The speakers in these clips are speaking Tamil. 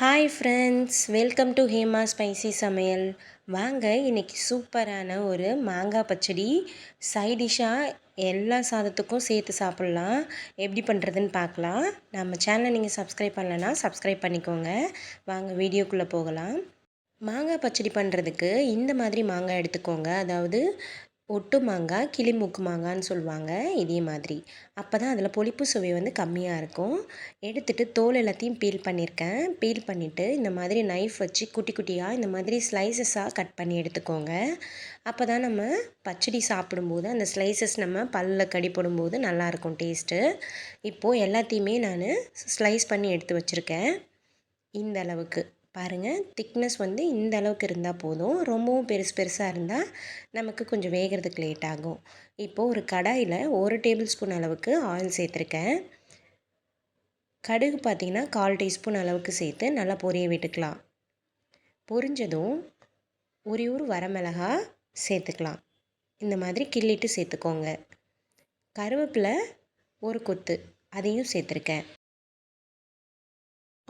Hi friends welcome to Hema spicy சமையல் வாங்க இன்றைக்கி சூப்பரான ஒரு மாங்காய் பச்சடி சைடிஷ்ஷாக எல்லா சாதத்துக்கும் சேர்த்து சாப்பிட்லாம். எப்படி பண்ணுறதுன்னு பார்க்கலாம். நம்ம சேனலை நீங்கள் சப்ஸ்கிரைப் பண்ணலன்னா சப்ஸ்கிரைப் பண்ணிக்கோங்க. வாங்க வீடியோக்குள்ளே போகலாம். மாங்காய் பச்சடி பண்ணுறதுக்கு இந்த மாதிரி மாங்காய் எடுத்துக்கோங்க. அதாவது ஒட்டு மாங்காய் கிளிமூக்கு மாங்கான்னு சொல்லுவாங்க. இதே மாதிரி. அப்போ தான் அதில் புளிப்பு சுவை வந்து கம்மியாக இருக்கும். எடுத்துகிட்டு தோல் எல்லாத்தையும் பீல் பண்ணியிருக்கேன் பீல் பண்ணிவிட்டு இந்த மாதிரி நைஃப் வச்சு குட்டி குட்டியாக இந்த மாதிரி ஸ்லைசஸாக கட் பண்ணி எடுத்துக்கோங்க. அப்போ தான் நம்ம பச்சடி சாப்பிடும்போது அந்த ஸ்லைசஸ் நம்ம பல்லில் கடி போடும்போது நல்லாயிருக்கும் டேஸ்ட்டு இப்போது எல்லாத்தையுமே நான் ஸ்லைஸ் பண்ணி எடுத்து வச்சுருக்கேன். இந்த அளவுக்கு. பாருங்கள் திக்னஸ் வந்து இந்த அளவுக்கு இருந்தால் போதும். ரொம்பவும் பெருசு பெருசாக இருந்தால் நமக்கு கொஞ்சம் வேகிறதுக்கு லேட் ஆகும். இப்போது ஒரு கடாயில் ஒரு டேபிள் ஸ்பூன் அளவுக்கு ஆயில் சேர்த்துருக்கேன். கடுகு பார்த்திங்கன்னா கால் டீஸ்பூன் அளவுக்கு சேர்த்து நல்லா பொரிய விட்டுக்கலாம். பொரிஞ்சதும் ஒரு ஒரு வரமிளகா சேர்த்துக்கலாம். இந்த மாதிரி கிள்ளிட்டு சேர்த்துக்கோங்க. கருவேப்பிலை ஒரு கொத்து அதையும் சேர்த்துருக்கேன்.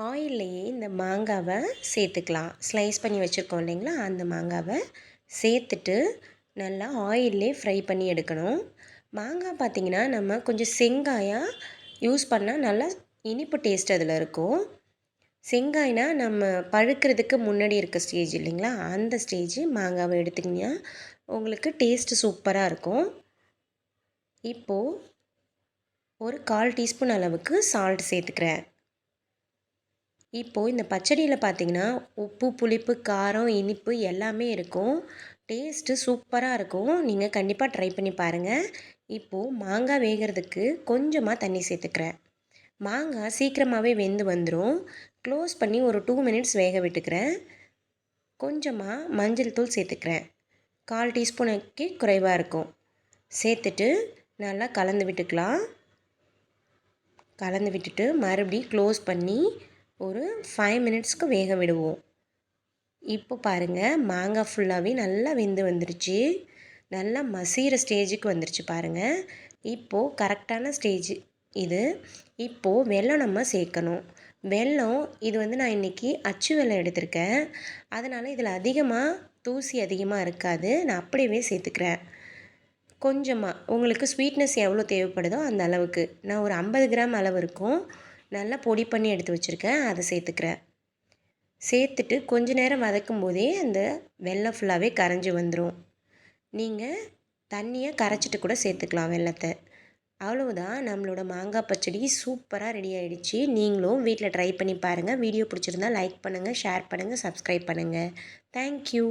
ஆயில்லையே இந்த மாங்காவை சேர்த்துக்கலாம். ஸ்லைஸ் பண்ணி வச்சுருக்கோம் இல்லைங்களா? அந்த மாங்காவை சேர்த்துட்டு நல்லா ஆயிலே ஃப்ரை பண்ணி எடுக்கணும். மாங்காய் பார்த்திங்கன்னா நம்ம கொஞ்சம் செங்காயாக யூஸ் பண்ணால் நல்லா இனிப்பு டேஸ்ட் அதில் இருக்கும். செங்காய்னா நம்ம பழுக்கிறதுக்கு முன்னாடி இருக்க ஸ்டேஜ் இல்லைங்களா? அந்த ஸ்டேஜ் மாங்காவை எடுத்துக்கிங்கன்னா உங்களுக்கு டேஸ்ட்டு சூப்பராக இருக்கும். இப்போது ஒரு கால் டீஸ்பூன் அளவுக்கு சால்ட் சேர்த்துக்கிறேன். இப்போது இந்த பச்சடியில் பார்த்தீங்கன்னா உப்பு புளிப்பு காரம் இனிப்பு எல்லாமே இருக்கும். டேஸ்ட்டு சூப்பராக இருக்கும். நீங்கள் கண்டிப்பாக ட்ரை பண்ணி பாருங்கள் இப்போது மாங்காய் வேகிறதுக்கு கொஞ்சமாக தண்ணி சேர்த்துக்கிறேன். மாங்காய் சீக்கிரமாகவே வெந்து வந்துடும் க்ளோஸ் பண்ணி ஒரு டூ மினிட்ஸ் வேக விட்டுக்கிறேன். கொஞ்சமாக மஞ்சள் தூள் சேர்த்துக்கிறேன். கால் டீஸ்பூனுக்கு குறைவாக இருக்கும். சேர்த்துட்டு நல்லா கலந்து விட்டுக்கலாம். கலந்து விட்டுட்டு மறுபடியும் க்ளோஸ் பண்ணி ஒரு ஃபைவ் மினிட்ஸ்க்கு வேக விடுவோம். இப்போ பாருங்கள் மாங்காய் ஃபுல்லாகவே நல்லா வெந்து வந்துருச்சு. நல்லா மசிகிற ஸ்டேஜுக்கு வந்துருச்சு பாருங்கள் இப்போது கரெக்டான ஸ்டேஜ் இது. இப்போது வெல்லம் நம்ம சேர்க்கணும். வெல்லம் இது வந்து நான் இன்றைக்கி அச்சு வெள்ளம் எடுத்திருக்கேன். அதனால் இதில் அதிகமாக தூசி அதிகமாக இருக்காது. நான் அப்படியே சேர்த்துக்கிறேன். கொஞ்சமாக உங்களுக்கு ஸ்வீட்னஸ் எவ்வளோ தேவைப்படுதோ அந்த அளவுக்கு. நான் ஒரு ஐம்பது கிராம் அளவு இருக்கும். நல்லா பொடி பண்ணி எடுத்து வச்சுருக்கேன். அதை சேர்த்துக்கிறேன். சேர்த்துட்டு கொஞ்ச நேரம் வதக்கும் போதே அந்த வெள்ளம் ஃபுல்லாகவே கரைஞ்சி வந்துடும் நீங்கள் தண்ணியை கரைச்சிட்டு கூட சேர்த்துக்கலாம் வெள்ளத்தை அவ்வளவுதான். நம்மளோட மாங்காய் பச்சடி சூப்பராக ரெடி ஆகிடுச்சு நீங்களும் வீட்டில் ட்ரை பண்ணி பாருங்கள் வீடியோ பிடிச்சிருந்தா லைக் பண்ணுங்கள் ஷேர் பண்ணுங்கள் சப்ஸ்கிரைப் பண்ணுங்கள் தேங்க்யூ